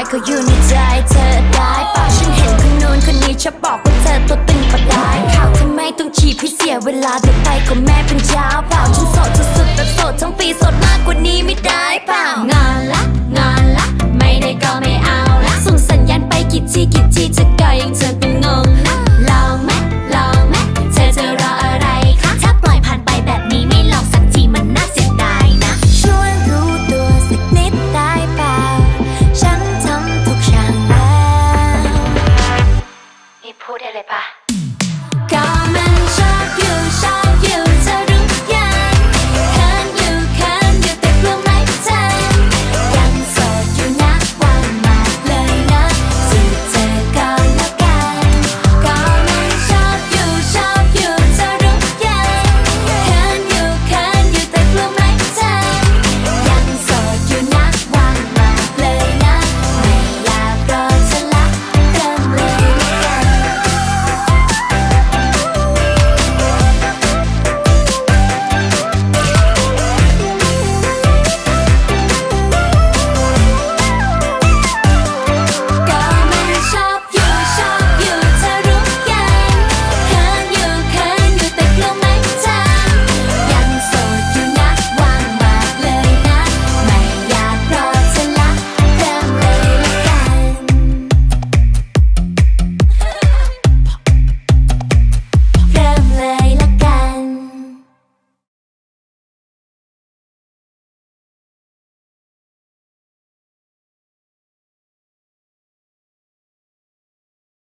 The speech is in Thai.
อยเขาอยู่ในใจเธอได้ป่าฉันเห็นคนโน้นคนนี้ชอบบอกว่าเธอตัวตึงก็ได้ข่าวทำไมต้องฉีบให้เสียเวลาเดี๋ยวไปก็แม่เป็นเช้าเปล่าฉันโสดสุดแบบโสดทั้งปีโสดมากกว่านี้ไม่ได้เปล่างาน